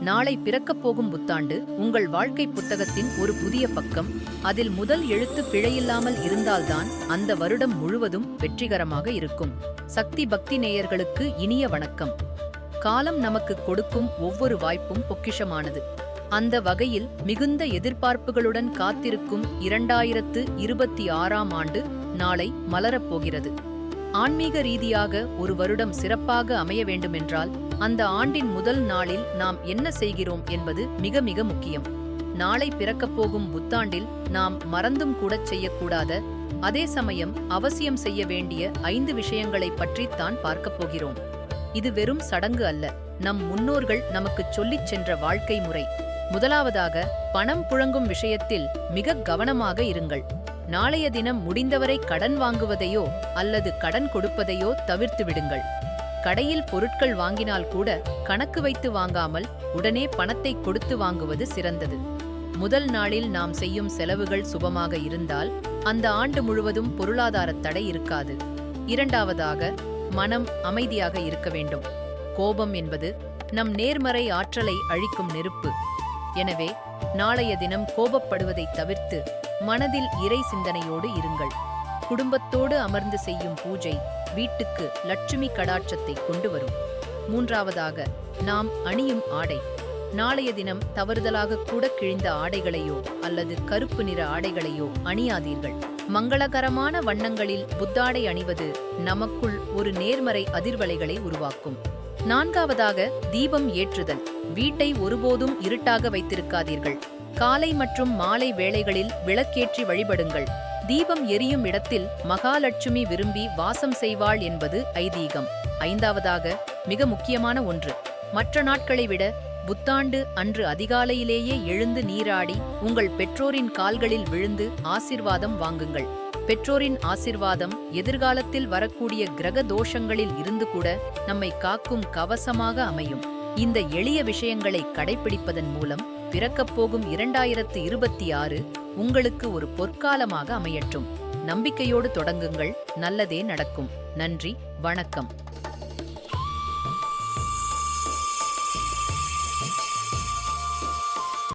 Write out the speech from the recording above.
நாளை பிறக்கப் போகும் புத்தாண்டு உங்கள் வாழ்க்கை புத்தகத்தின் ஒரு புதிய பக்கம். அதில் முதல் எழுத்து பிழையில்லாமல் இருந்தால்தான் அந்த வருடம் முழுவதும் வெற்றிகரமாக இருக்கும். சக்தி பக்தி நேயர்களுக்கு இனிய வணக்கம். காலம் நமக்கு கொடுக்கும் ஒவ்வொரு வாய்ப்பும் பொக்கிஷமானது. அந்த வகையில் மிகுந்த எதிர்பார்ப்புகளுடன் காத்திருக்கும் இரண்டாயிரத்து இருபத்தி ஆறாம் ஆண்டு நாளை மலரப்போகிறது ஆன்மீக ரீதியாக ஒரு வருடம் சிறப்பாக அமைய வேண்டுமென்றால் அந்த ஆண்டின் முதல் நாளில் நாம் என்ன செய்கிறோம் என்பது மிக மிக முக்கியம். நாளை பிறக்கப் போகும் புத்தாண்டில் நாம் மறந்தும் கூடச் செய்யக்கூடாத அதே சமயம் அவசியம் செய்ய வேண்டிய ஐந்து விஷயங்களைப் பற்றித்தான் பார்க்கப் போகிறோம். இது வெறும் சடங்கு அல்ல நம் முன்னோர்கள் நமக்குச் சொல்லிச் சென்ற வாழ்க்கை முறை. முதலாவதாக பணம் புழங்கும் விஷயத்தில் மிக கவனமாக இருங்கள். நாளைய தினம் முடிந்தவரை கடன் வாங்குவதையோ அல்லது கடன் கொடுப்பதையோ தவிர்த்து விடுங்கள். கடையில் பொருட்கள் வாங்கினால் கூட கணக்கு வைத்து வாங்காமல் உடனே பணத்தை கொடுத்து வாங்குவது சிறந்தது. முதல் நாளில் நாம் செய்யும் செலவுகள் சுபமாக இருந்தால் அந்த ஆண்டு முழுவதும் பொருளாதார தடை இருக்காது. இரண்டாவதாக மனம் அமைதியாக இருக்க வேண்டும். கோபம் என்பது நம் நேர்மறை ஆற்றலை அழிக்கும் நெருப்பு. எனவே நாளைய தினம் கோபப்படுவதை தவிர்த்து மனதில் இறை சிந்தனையோடு இருங்கள். குடும்பத்தோடு அமர்ந்து செய்யும் பூஜை வீட்டுக்கு லட்சுமி கடாட்சத்தை கொண்டு வரும். மூன்றாவதாக நாம் அணியும் ஆடை. நாளைய தினம் தவறுதலாக கூட கிழிந்த ஆடைகளையோ அல்லது கருப்பு நிற ஆடைகளையோ அணியாதீர்கள். மங்களகரமான வண்ணங்களில் புத்தாடை அணிவது நமக்குள் ஒரு நேர்மறை அதிர்வலைகளை உருவாக்கும். நான்காவதாக தீபம் ஏற்றுதல். வீட்டை ஒருபோதும் இருட்டாக வைத்திருக்காதீர்கள். காலை மற்றும் மாலை வேளைகளில் விளக்கேற்றி வழிபடுங்கள். தீபம் எரியும் இடத்தில் மகாலட்சுமி விரும்பி வாசம் செய்வாள் என்பது ஐதீகம். ஐந்தாவதாக மிக முக்கியமான ஒன்று மற்ற நாட்களை விட புத்தாண்டு அன்று அதிகாலையிலேயே எழுந்து நீராடி உங்கள் பெற்றோரின் கால்களில் விழுந்து ஆசிர்வாதம் வாங்குங்கள். பெற்றோரின் ஆசிர்வாதம் எதிர்காலத்தில் வரக்கூடிய கிரக தோஷங்களில் இருந்து கூட நம்மை காக்கும் கவசமாக அமையும். இந்த எளிய விஷயங்களை கடைபிடிப்பதன் மூலம் பிறக்கப் போகும் இரண்டாயிரத்து இருபத்தி ஆறு உங்களுக்கு ஒரு பொற்காலமாக அமையற்றும் நம்பிக்கையோடு தொடங்குங்கள். நல்லதே நடக்கும். நன்றி. வணக்கம்.